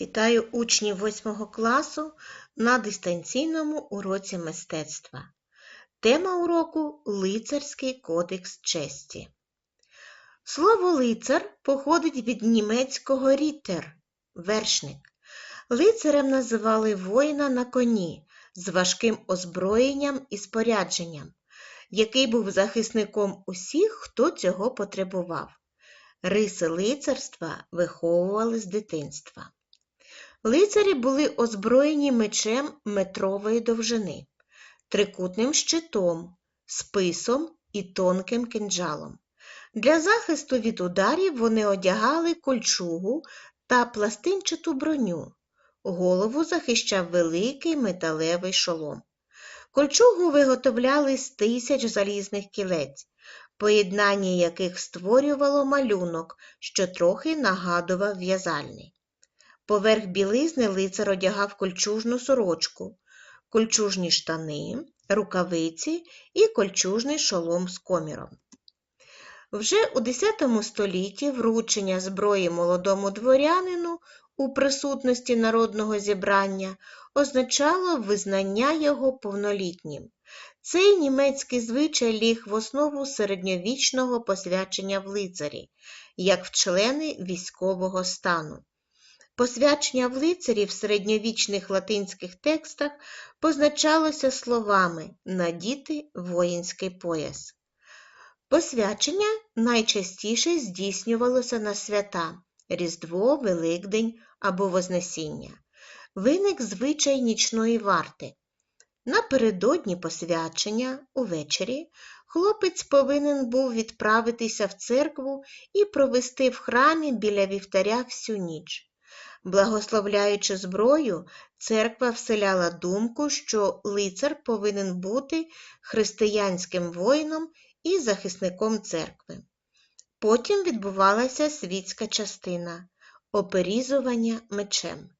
Вітаю учнів 8 класу на дистанційному уроці мистецтва. Тема уроку Лицарський кодекс честі. Слово лицар походить від німецького рітер вершник. Лицарем називали воїна на коні з важким озброєнням і спорядженням, який був захисником усіх, хто цього потребував. Риси лицарства виховували з дитинства. Лицарі були озброєні мечем метрової довжини, трикутним щитом, списом і тонким кинджалом. Для захисту від ударів вони одягали кольчугу та пластинчату броню. Голову захищав великий металевий шолом. Кольчугу виготовляли з тисяч залізних кілець, поєднання яких створювало малюнок, що трохи нагадував в'язальний. Поверх білизни лицар одягав кольчужну сорочку, кольчужні штани, рукавиці і кольчужний шолом з коміром. Вже у X столітті вручення зброї молодому дворянину у присутності народного зібрання означало визнання його повнолітнім. Цей німецький звичай ліг в основу середньовічного посвячення в лицарі, як в члени військового стану. Посвячення в лицарі в середньовічних латинських текстах позначалося словами надіти воїнський пояс. Посвячення найчастіше здійснювалося на свята Різдво, Великдень або Вознесіння. Виник звичай нічної варти. Напередодні посвячення увечері хлопець повинен був відправитися в церкву і провести в храмі біля вівтаря всю ніч. Благословляючи зброю, церква вселяла думку, що лицар повинен бути християнським воїном і захисником церкви. Потім відбувалася світська частина оперізування мечем.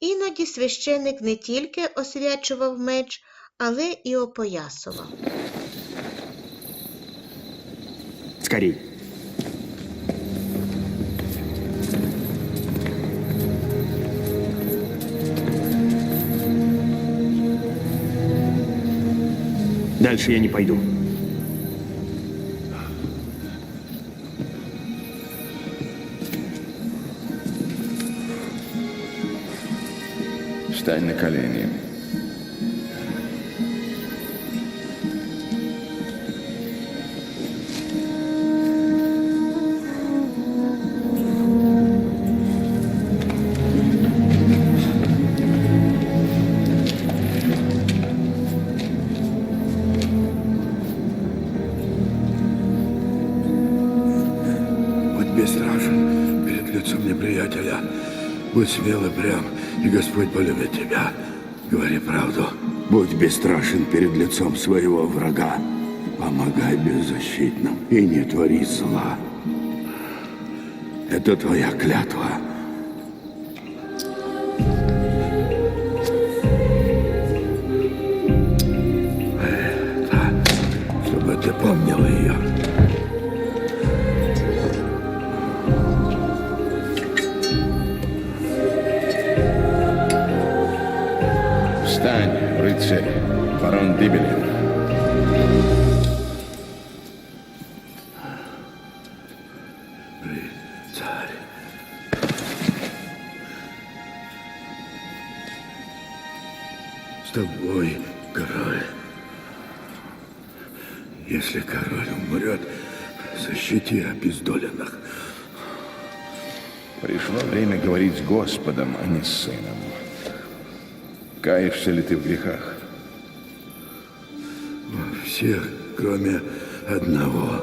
Іноді священик не тільки освячував меч, але і опоясував. Скорей. Дальше я не пойду. Встань на колени. Лицом неприятеля. Будь смел и прям, и Господь полюбит тебя. Говори правду. Будь бесстрашен перед лицом своего врага. Помогай беззащитным и не твори зла. Это твоя клятва. Это, чтобы ты помнил ее. Рыцарь, барон Дибелин. Царь. С тобой, король. Если король умрет, защити обездоленных. Пришло время говорить с Господом, а не с сыном. Каешься ли ты в грехах? Всех, кроме одного.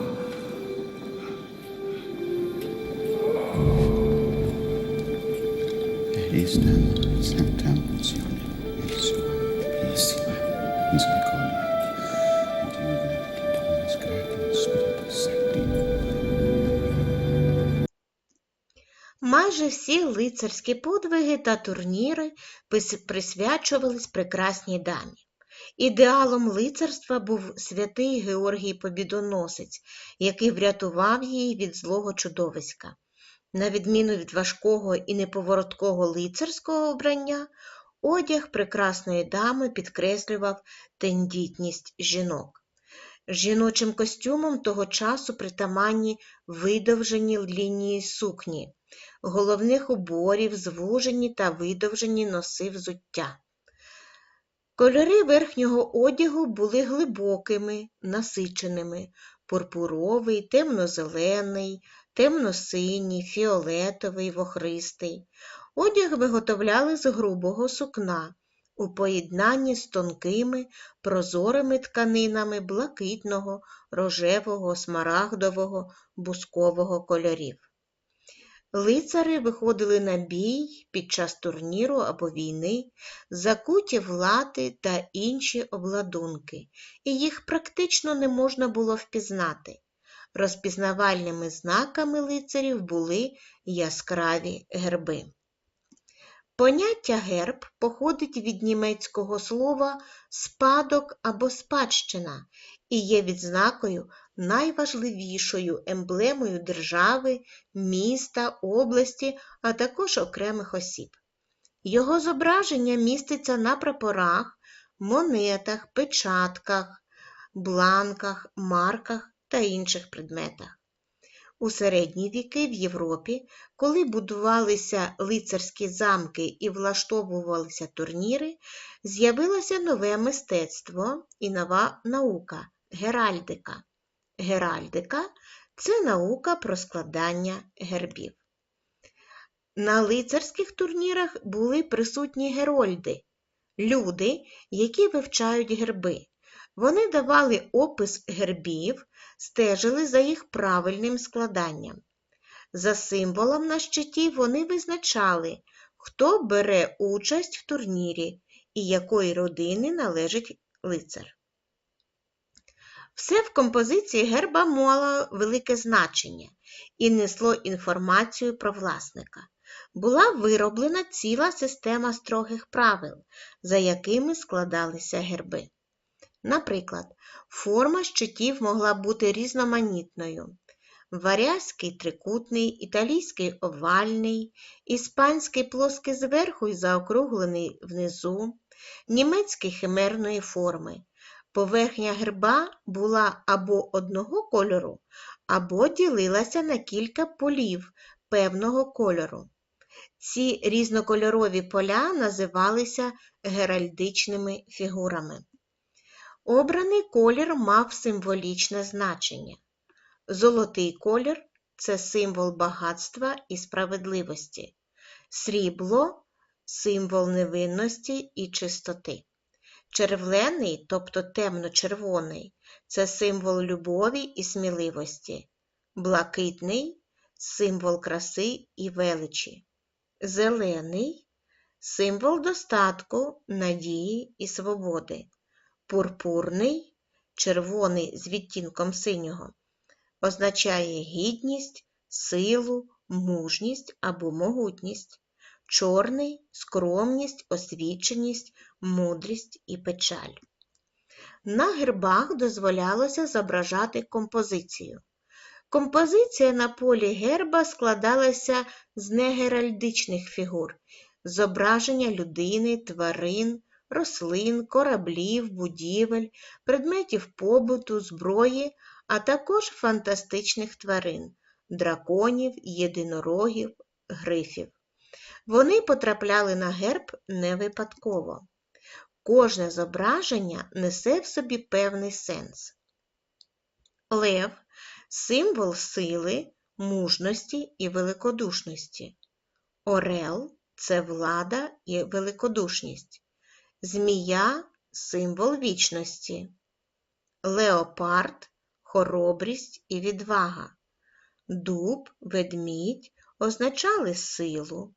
Христа, Майже всі лицарські подвиги та турніри присвячувались прекрасній дамі. Ідеалом лицарства був святий Георгій Побідоносець, який врятував її від злого чудовиська. На відміну від важкого і неповороткого лицарського обрання, одяг прекрасної дами підкреслював тендітність жінок. Жіночим костюмом того часу притаманні видовжені лінії сукні, головних уборів, звужені та видовжені носи взуття. Кольори верхнього одягу були глибокими, насиченими, пурпуровий, темно-зелений, темно-синій, фіолетовий, вохристий. Одяг виготовляли з грубого сукна у поєднанні з тонкими, прозорими тканинами блакитного, рожевого, смарагдового, бускового кольорів. Лицари виходили на бій під час турніру або війни, закуті в лати та інші обладунки, і їх практично не можна було впізнати. Розпізнавальними знаками лицарів були яскраві герби. Поняття герб походить від німецького слова спадок або спадщина і є відзнакою найважливішою емблемою держави, міста, області, а також окремих осіб. Його зображення міститься на прапорах, монетах, печатках, бланках, марках та інших предметах. У середні віки в Європі, коли будувалися лицарські замки і влаштовувалися турніри, з'явилося нове мистецтво і нова наука геральдика. Геральдика це наука про складання гербів. На лицарських турнірах були присутні герольди, люди, які вивчають герби. Вони давали опис гербів, стежили за їх правильним складанням. За символом на щиті вони визначали, хто бере участь в турнірі і якої родини належить лицар. Все в композиції герба мало велике значення і несло інформацію про власника. Була вироблена ціла система строгих правил, за якими складалися герби. Наприклад, форма щитів могла бути різноманітною. Варязький трикутний, італійський овальний, іспанський плоский зверху і заокруглений внизу, німецький химерної форми. Поверхня герба була або одного кольору, або ділилася на кілька полів певного кольору. Ці різнокольорові поля називалися геральдичними фігурами. Обраний колір мав символічне значення. Золотий колір це символ багатства і справедливості, срібло символ невинності і чистоти. Червлений, тобто темно-червоний, це символ любові і сміливості, блакитний символ краси і величі, зелений символ достатку, надії і свободи, пурпурний червоний з відтінком синього означає гідність, силу, мужність або могутність, чорний скромність, освіченість, мудрість і печаль. На гербах дозволялося зображати композицію. Композиція на полі герба складалася з негеральдичних фігур, зображення людини, тварин, рослин, кораблів, будівель, предметів побуту, зброї, а також фантастичних тварин драконів, єдинорогів, грифів. Вони потрапляли на герб не випадково. Кожне зображення несе в собі певний сенс. Лев символ сили, мужності і великодушності. Орел це влада і великодушність. Змія символ вічності. Леопард хоробрість і відвага. Дуб, ведмідь означали силу.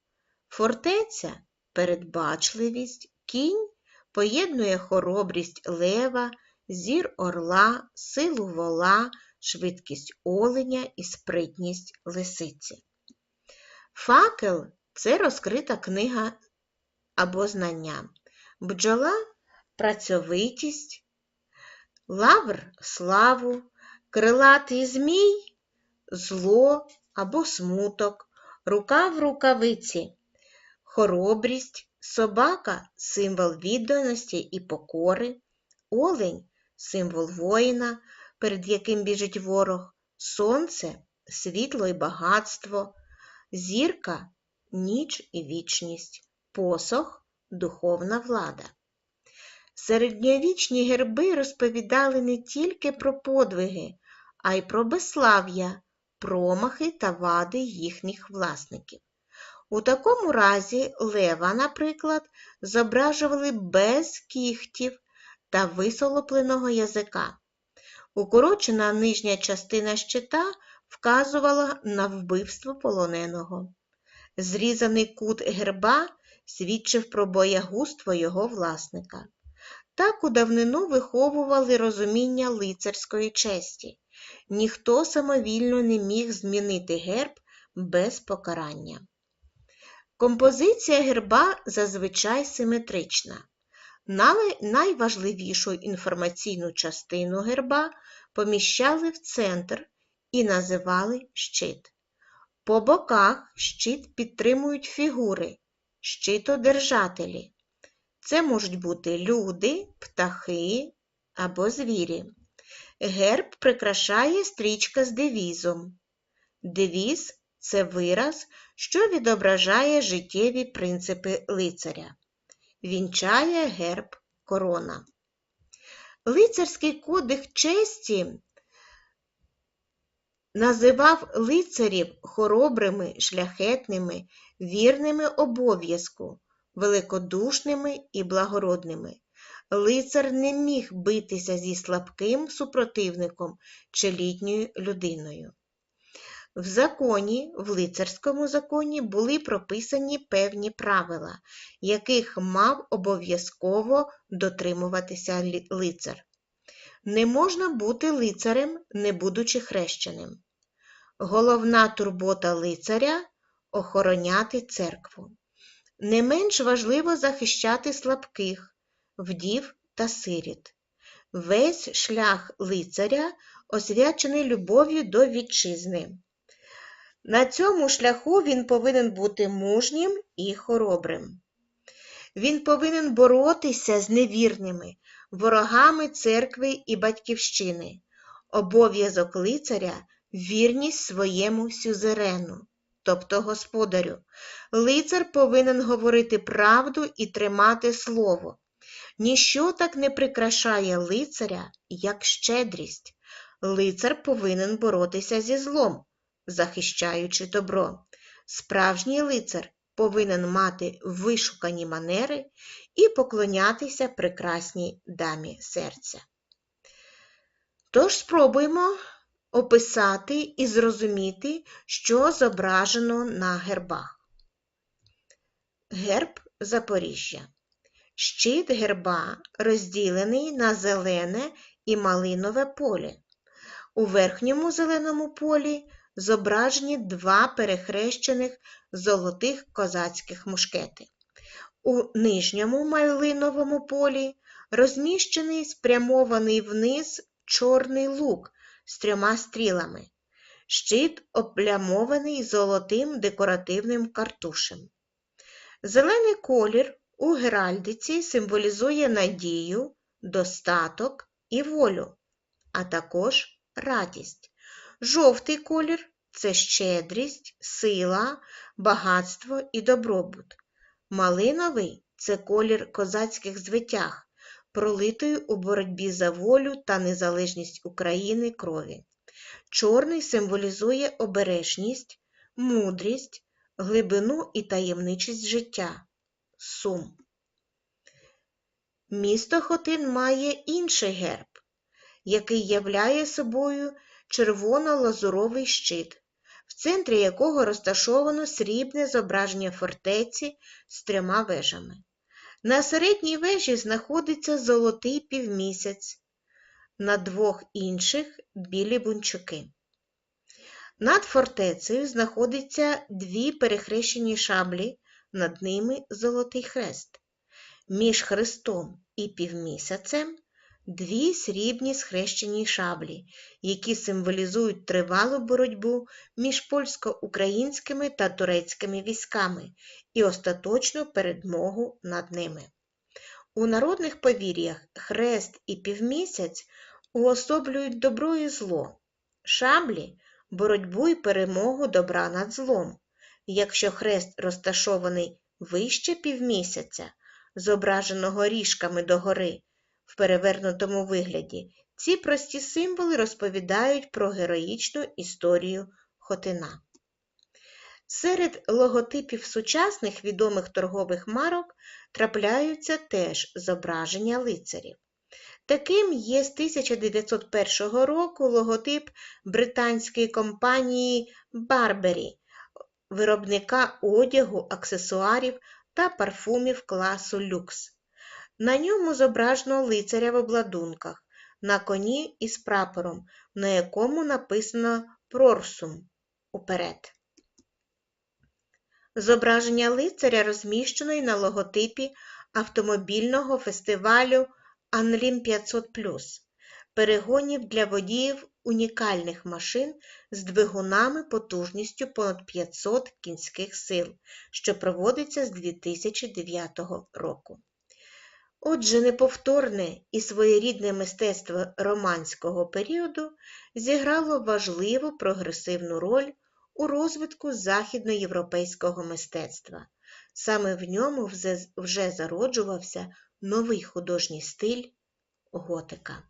Фортеця передбачливість, кінь поєднує хоробрість лева, зір орла, силу вола, швидкість оленя і спритність лисиці. Факел це розкрита книга або знання, бджола працьовитість, лавр славу, крилатий змій зло або смуток, рука в рукавиці, хоробрість, собака символ відданості і покори, олень символ воїна, перед яким біжить ворог, сонце світло і багатство, зірка ніч і вічність, посох духовна влада. Середньовічні герби розповідали не тільки про подвиги, а й про безслав'я, промахи та вади їхніх власників. У такому разі лева, наприклад, зображували без кігтів та висолопленого язика. Укорочена нижня частина щита вказувала на вбивство полоненого. Зрізаний кут герба свідчив про боягузтво його власника. Так у давнину виховували розуміння лицарської честі. Ніхто самовільно не міг змінити герб без покарання. Композиція герба зазвичай симетрична. Най- Найважливішу інформаційну частину герба поміщали в центр і називали щит. По боках щит підтримують фігури, щитодержателі. Це можуть бути люди, птахи або звірі. Герб прикрашає стрічка з девізом. Девіз це вираз, що відображає життєві принципи лицаря. Вінчає герб корона. Лицарський кодекс честі називав лицарів хоробрими, шляхетними, вірними обов'язку, великодушними і благородними. Лицар не міг битися зі слабким супротивником чи літньою людиною. В законі, в лицарському законі були прописані певні правила, яких мав обов'язково дотримуватися лицар. Не можна бути лицарем, не будучи хрещеним. Головна турбота лицаря охороняти церкву. Не менш важливо захищати слабких, вдів та сиріт. Весь шлях лицаря освячений любов'ю до вітчизни. На цьому шляху він повинен бути мужнім і хоробрим. Він повинен боротися з невірними, ворогами церкви і батьківщини. Обов'язок лицаря вірність своєму сюзерену, тобто господарю. Лицар повинен говорити правду і тримати слово. Ніщо так не прикрашає лицаря, як щедрість. Лицар повинен боротися зі злом, захищаючи добро. Справжній лицар повинен мати вишукані манери і поклонятися прекрасній дамі серця. Тож спробуємо описати і зрозуміти, що зображено на гербах. Герб Запоріжжя. Щит герба розділений на зелене і малинове поле. У верхньому зеленому полі зображені два перехрещених золотих козацьких мушкети. У нижньому малиновому полі розміщений спрямований вниз чорний лук з трьома стрілами. Щит облямований золотим декоративним картушем. Зелений колір у геральдиці символізує надію, достаток і волю, а також радість. Жовтий колір це щедрість, сила, багатство і добробут. Малиновий це колір козацьких звитяг, пролитої у боротьбі за волю та незалежність України крові. Чорний символізує обережність, мудрість, глибину і таємничість життя. Сум. Місто Хотин має інший герб, який являє собою червоно-лазуровий щит, в центрі якого розташовано срібне зображення фортеці з трьома вежами. На середній вежі знаходиться золотий півмісяць, на двох інших білі бунчуки. Над фортецею знаходяться дві перехрещені шаблі, над ними золотий хрест. Між хрестом і півмісяцем дві срібні схрещені шаблі, які символізують тривалу боротьбу між польсько-українськими та турецькими військами і остаточну перемогу над ними. У народних повір'ях хрест і півмісяць уособлюють добро і зло, шаблі боротьбу і перемогу добра над злом. Якщо хрест розташований вище півмісяця, зображеного ріжками догори в перевернутому вигляді, ці прості символи розповідають про героїчну історію Хотина. Серед логотипів сучасних відомих торгових марок трапляються теж зображення лицарів. Таким є з 1901 року логотип британської компанії Барбері, виробника одягу, аксесуарів та парфумів класу люкс. На ньому зображено лицаря в обладунках, на коні із прапором, на якому написано Прорсум уперед. Зображення лицаря розміщено й на логотипі автомобільного фестивалю Анлін 500 перегонів для водіїв унікальних машин з двигунами потужністю понад 500 кінських сил, що проводиться з 2009 року. Отже, неповторне і своєрідне мистецтво романського періоду зіграло важливу прогресивну роль у розвитку західноєвропейського мистецтва. Саме в ньому вже- зароджувався новий художній стиль готика.